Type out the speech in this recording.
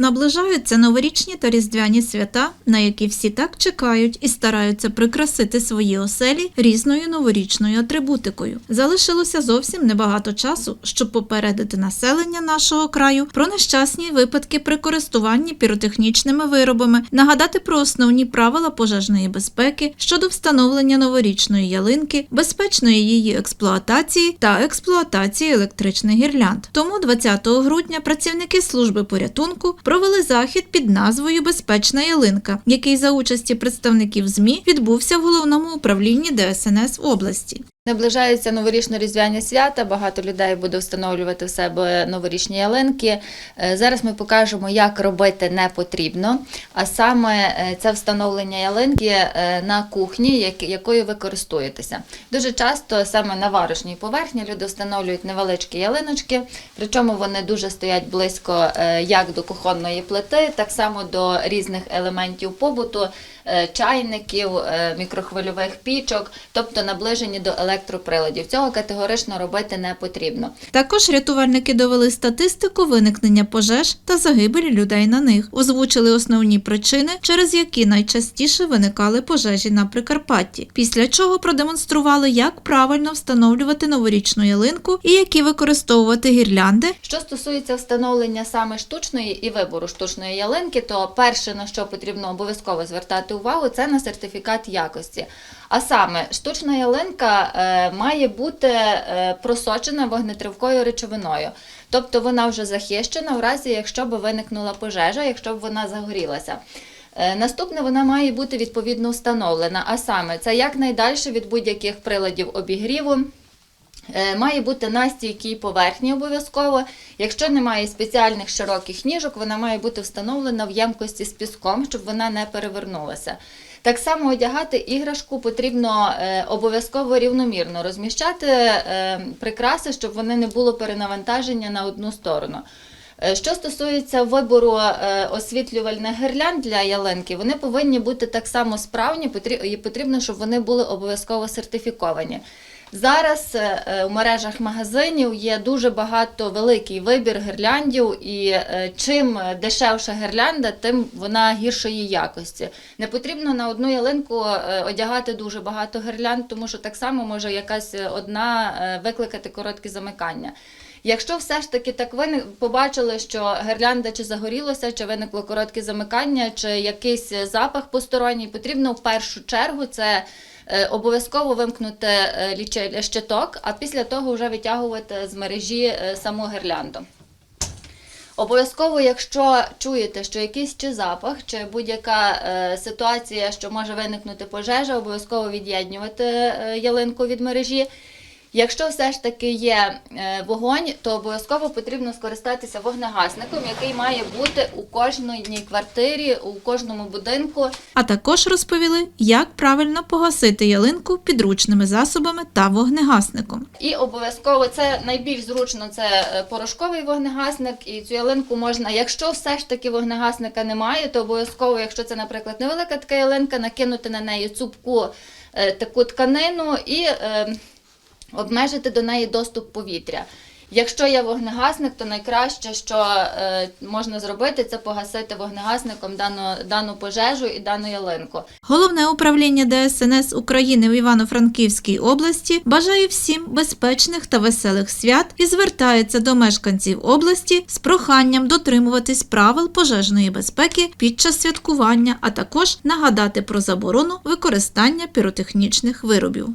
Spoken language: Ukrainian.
Наближаються новорічні та різдвяні свята, на які всі так чекають і стараються прикрасити свої оселі різною новорічною атрибутикою. Залишилося зовсім небагато часу, щоб попередити населення нашого краю про нещасні випадки при користуванні піротехнічними виробами, нагадати про основні правила пожежної безпеки щодо встановлення новорічної ялинки, безпечної її експлуатації та експлуатації електричних гірлянд. Тому 20 грудня працівники служби порятунку провели захід під назвою Безпечна ялинка, який за участі представників ЗМІ відбувся в головному управлінні ДСНС області. Наближаються новорічно-різдвяні свята. Багато людей буде встановлювати в себе новорічні ялинки. Е, Зараз ми покажемо, як робити не потрібно. А саме е, це встановлення ялинки е, на кухні, якою ви користуєтеся. Дуже часто саме на варочній поверхні люди встановлюють невеличкі ялиночки, причому вони дуже стоять близько як до кухонної плити, так само до різних елементів побуту, чайників, мікрохвильових пічок, тобто наближені до електроприладів. Цього категорично робити не потрібно. Також рятувальники довели статистику виникнення пожеж та загибелі людей на них, озвучили основні причини, через які найчастіше виникали пожежі на Прикарпатті. Після чого продемонстрували, як правильно встановлювати новорічну ялинку і які використовувати гірлянди, Що стосується встановлення саме штучної і вибору штучної ялинки, то перше на що потрібно обов'язково звертати увагу, це на сертифікат якості. А саме штучна ялинка має бути е, просочена вогнетривкою речовиною, тобто вона вже захищена в разі, якщо б виникнула пожежа, якщо б вона загорілася. Е, Наступне вона має бути відповідно встановлена, а саме це якнайдальше від будь-яких приладів обігріву. Е, Має бути на стійкій поверхні обов'язково. Якщо немає спеціальних широких ніжок, вона має бути встановлена в ємкості з піском, щоб вона не перевернулася. Так само одягати іграшку потрібно е, обов'язково рівномірно розміщати е, прикраси, щоб вони не було перенавантаження на одну сторону. Що стосується вибору освітлювальних гирлянд для ялинки, вони повинні бути так само справні, і потрібно, щоб вони були обов'язково сертифіковані. Зараз е, е, у мережах магазинів є дуже багато великий вибір гирляндів, і е, чим дешевша гирлянда, тим вона гіршої якості. Не потрібно на одну ялинку е, одягати дуже багато гирлянд, тому що так само може якась е, одна е, викликати коротке замикання. Якщо все ж таки так ви побачили, що гирлянда чи загорілося, чи виникло коротке замикання, чи якийсь запах посторонній, потрібно в першу чергу це е, обов'язково вимкнути е, щиток, а після того вже витягувати з мережі е, саму гирлянду. Обов'язково, якщо чуєте, що якийсь чи запах, чи будь-яка е, ситуація, що може виникнути пожежа, обов'язково від'єднювати е, ялинку від мережі. Якщо все ж таки є е, вогонь, то обов'язково потрібно скористатися вогнегасником, який має бути у кожній квартирі, у кожному будинку. а також розповіли, як правильно погасити ялинку підручними засобами та вогнегасником. І обов'язково це найбільш зручно це е, порошковий вогнегасник. І цю ялинку можна, якщо все ж таки вогнегасника немає, то обов'язково, якщо це, наприклад, невелика така ялинка, накинути на неї цупку е, таку тканину і обмежити до неї доступ повітря. Якщо є вогнегасник, то найкраще, що е, можна зробити, це погасити вогнегасником дану, дану пожежу і дану ялинку. Головне управління ДСНС України в Івано-Франківській області бажає всім безпечних та веселих свят і звертається до мешканців області з проханням дотримуватись правил пожежної безпеки під час святкування, а також нагадати про заборону використання піротехнічних виробів.